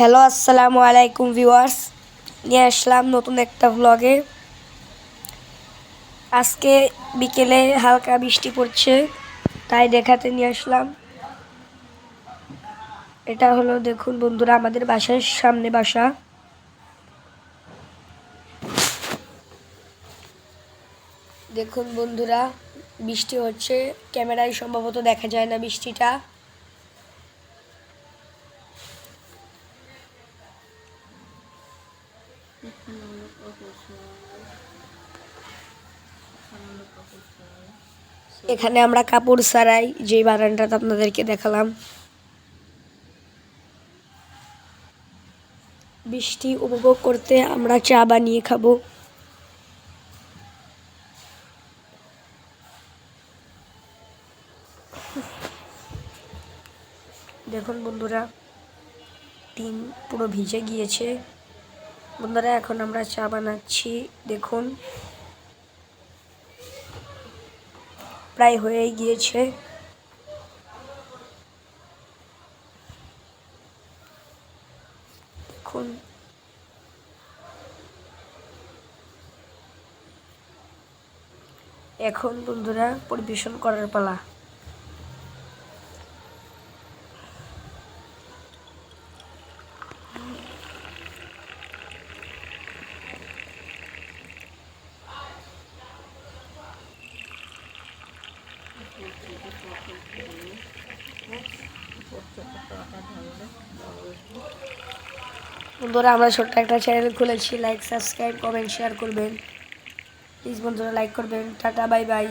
Hello আসসালামু আলাইকুম viewers নিয়ে আসলাম নতুন একটা ব্লগে আজকে বিকেলে হালকা বৃষ্টি পড়ছে, তাই দেখাতে নিয়ে আসলাম। এটা হলো, দেখুন বন্ধুরা, আমাদের বাসার সামনে বাসা। দেখুন বন্ধুরা, বৃষ্টি হচ্ছে। ক্যামেরায় সম্ভবত দেখা যায় না বৃষ্টিটা। এখানে আমরা কাপড় সারাই যেই বারান্দাটা আপনাদেরকে দেখালাম। বৃষ্টি উপভোগ করতে আমরা চা বানিয়ে খাব। দেখুন বন্ধুরা, টিন পুরো ভিজে গিয়েছে। বন্ধুরা, এখন আমরা চা বানাচ্ছি। দেখুন, প্রায় হয়েই গিয়েছে। দেখুন, এখন বন্ধুরা পরিবেশন করার পালা। বন্ধুরা, আমরা ছোট্ট একটা চ্যানেল খুলেছি। লাইক সাবস্ক্রাইব কমেন্ট শেয়ার করবেন। প্লিজ বন্ধুরা লাইক করবেন। Tata bye bye